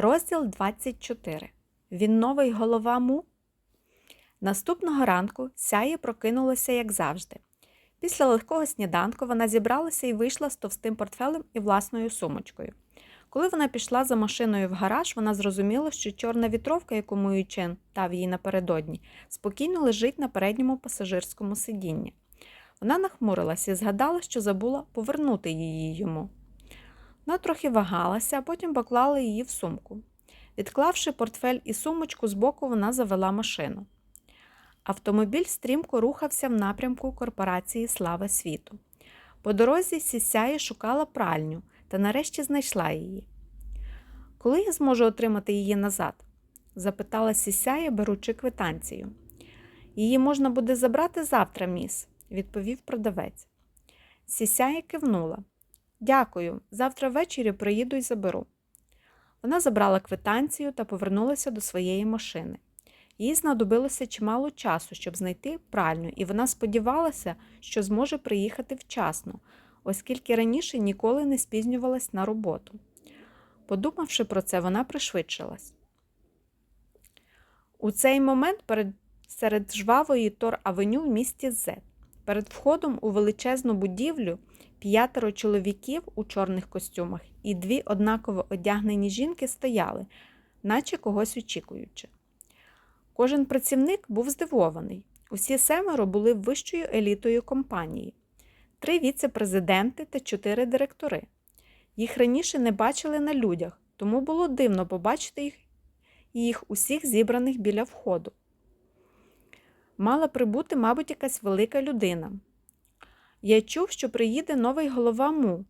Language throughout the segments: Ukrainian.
Розділ 24. Він новий голова му. Наступного ранку сяє прокинулася, як завжди. Після легкого сніданку вона зібралася і вийшла з товстим портфелем і власною сумочкою. Коли вона пішла за машиною в гараж, вона зрозуміла, що чорна вітровка, яку Муї Чен дав їй напередодні, спокійно лежить на передньому пасажирському сидінні. Вона нахмурилася і згадала, що забула повернути її йому. Вона трохи вагалася, а потім поклала її в сумку. Відклавши портфель і сумочку збоку, вона завела машину. Автомобіль стрімко рухався в напрямку корпорації Слава світу. По дорозі Сісяє шукала пральню та нарешті знайшла її. Коли я зможу отримати її назад? запитала Сісяє, беручи квитанцію. Її можна буде забрати завтра, міс, відповів продавець. Сісяє кивнула. Дякую, завтра ввечері приїду і заберу. Вона забрала квитанцію та повернулася до своєї машини. Їй знадобилося чимало часу, щоб знайти пральню, і вона сподівалася, що зможе приїхати вчасно, оскільки раніше ніколи не спізнювалась на роботу. Подумавши про це, вона пришвидшилась. У цей момент перед, серед жвавої Тор-авеню в місті Зет, перед входом у величезну будівлю п'ятеро чоловіків у чорних костюмах і дві однаково одягнені жінки стояли, наче когось очікуючи. Кожен працівник був здивований. Усі семеро були вищою елітою компанії, три віце-президенти та чотири директори. Їх раніше не бачили на людях, тому було дивно побачити їх, їх усіх зібраних біля входу. Мала прибути, мабуть, якась велика людина. Я чув, що приїде новий голова му,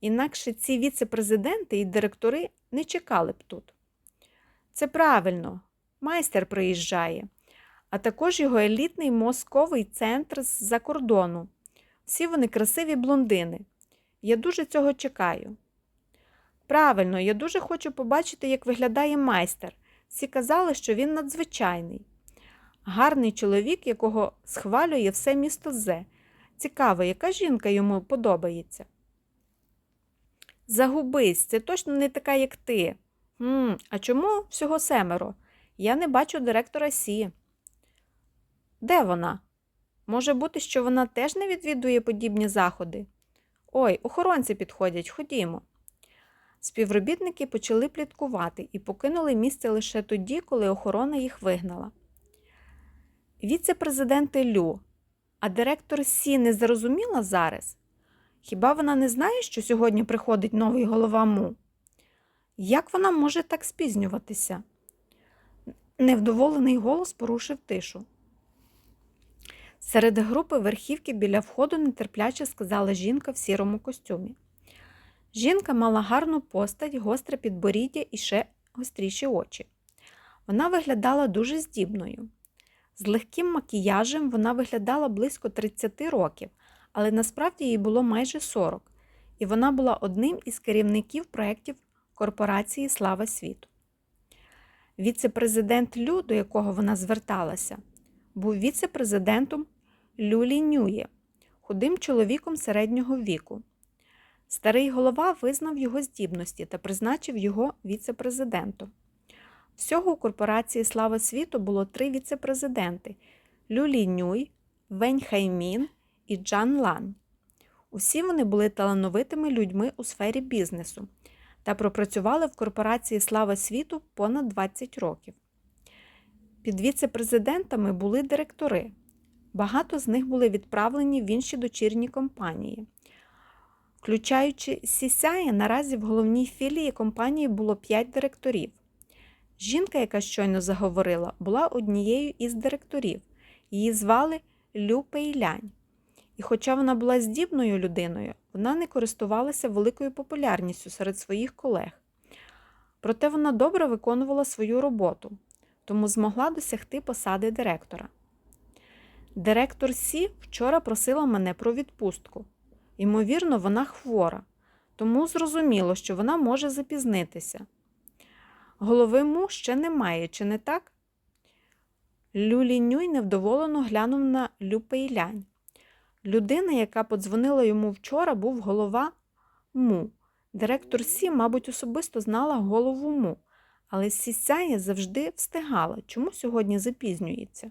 інакше ці віце-президенти і директори не чекали б тут. Це правильно, майстер приїжджає, а також його елітний мозковий центр з-за кордону. Всі вони красиві блондини. Я дуже цього чекаю. Правильно, я дуже хочу побачити, як виглядає майстер. Всі казали, що він надзвичайний. Гарний чоловік, якого схвалює все місто Зе. Цікаво, яка жінка йому подобається. Загубись, це точно не така, як ти. «Гм, А чому всього семеро? Я не бачу директора Сі. Де вона? Може бути, що вона теж не відвідує подібні заходи? Ой, охоронці підходять, ходімо. Співробітники почали пліткувати і покинули місце лише тоді, коли охорона їх вигнала. Віце-президенти Лю, а директор Сі не зрозуміла зараз? Хіба вона не знає, що сьогодні приходить новий голова му? Як вона може так спізнюватися? Невдоволений голос порушив тишу. Серед групи верхівки біля входу нетерпляче сказала жінка в сірому костюмі. Жінка мала гарну постать, гостре підборіддя і ще гостріші очі. Вона виглядала дуже здібною. З легким макіяжем вона виглядала близько 30 років, але насправді їй було майже 40, і вона була одним із керівників проєктів корпорації Слава світу. Віце-президент Лю, до якого вона зверталася, був віце-президентом Люлі Нює, худим чоловіком середнього віку. Старий голова визнав його здібності та призначив його віце-президентом. Всього у корпорації Слава світу було три віце-президенти Люлі Нюй, Вень Хаймін і Джан Лан. Усі вони були талановитими людьми у сфері бізнесу та пропрацювали в корпорації Слава світу понад 20 років. Під віце-президентами були директори. Багато з них були відправлені в інші дочірні компанії. Включаючи Сісяє, наразі в головній філії компанії було 5 директорів. Жінка, яка щойно заговорила, була однією із директорів. Її звали Лю Пейлянь. І хоча вона була здібною людиною, вона не користувалася великою популярністю серед своїх колег. Проте вона добре виконувала свою роботу, тому змогла досягти посади директора. Директор Сі вчора просила мене про відпустку. Ймовірно, вона хвора, тому зрозуміло, що вона може запізнитися. Голови му ще немає, чи не так? Люлінюй невдоволено глянув на Люпейлянь. Людина, яка подзвонила йому вчора, був голова му. Директор Сі, мабуть, особисто знала голову му, але сісяє завжди встигала. Чому сьогодні запізнюється?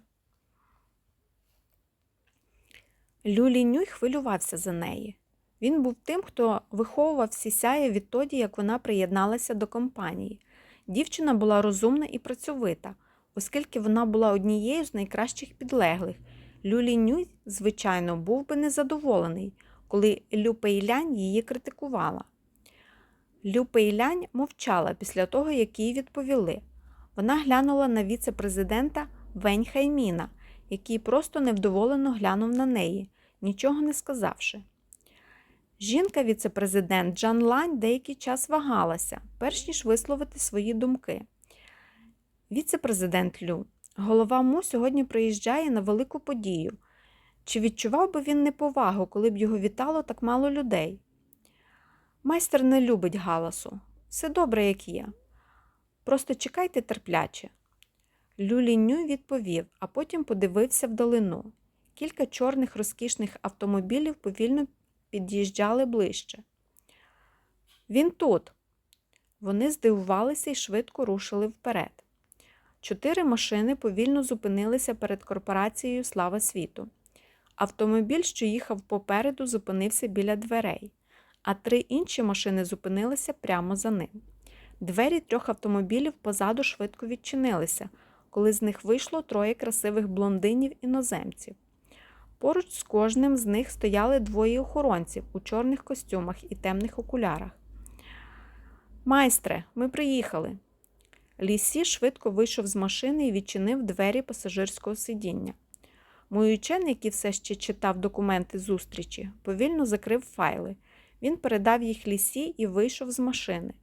Люлінюй хвилювався за неї. Він був тим, хто виховував сісяє відтоді, як вона приєдналася до компанії. Дівчина була розумна і працьовита, оскільки вона була однією з найкращих підлеглих. Люлінюй, звичайно, був би незадоволений, коли Лю Пейлянь її критикувала. Лю Пейлянь мовчала після того, як їй відповіли. Вона глянула на віце-президента Вень Хайміна, який просто невдоволено глянув на неї, нічого не сказавши. Жінка віце-президент Джан Лань деякий час вагалася, перш ніж висловити свої думки. Віце-президент Лю, голова Му сьогодні приїжджає на велику подію. Чи відчував би він неповагу, коли б його вітало так мало людей? Майстер не любить галасу. Все добре, як є. Просто чекайте терпляче. Люліню відповів, а потім подивився вдалину. Кілька чорних розкішних автомобілів повільно під'їжджали ближче. Він тут. Вони здивувалися і швидко рушили вперед. Чотири машини повільно зупинилися перед корпорацією Слава світу. Автомобіль, що їхав попереду, зупинився біля дверей, а три інші машини зупинилися прямо за ним. Двері трьох автомобілів позаду швидко відчинилися, коли з них вийшло троє красивих блондинів іноземців. Поруч з кожним з них стояли двоє охоронців у чорних костюмах і темних окулярах. Майстре, ми приїхали. Лісі швидко вийшов з машини і відчинив двері пасажирського сидіння. Мой учений, який все ще читав документи зустрічі, повільно закрив файли. Він передав їх лісі і вийшов з машини.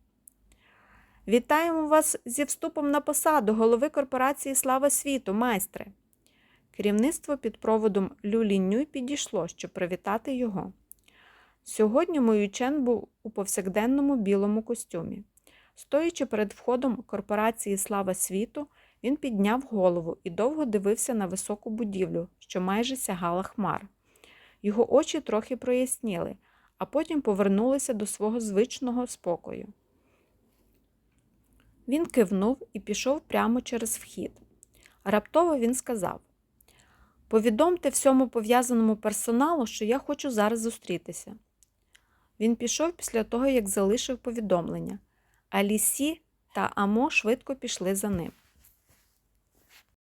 Вітаємо вас зі вступом на посаду голови корпорації Слава світу, майстре. Керівництво під проводом Люліннюй підійшло, щоб привітати його. Сьогодні мой учен був у повсякденному білому костюмі. Стоячи перед входом корпорації Слава світу, він підняв голову і довго дивився на високу будівлю, що майже сягала хмар. Його очі трохи проясніли, а потім повернулися до свого звичного спокою. Він кивнув і пішов прямо через вхід. Раптово він сказав: Повідомте всьому пов'язаному персоналу, що я хочу зараз зустрітися. Він пішов після того, як залишив повідомлення, а Лісі та Амо швидко пішли за ним.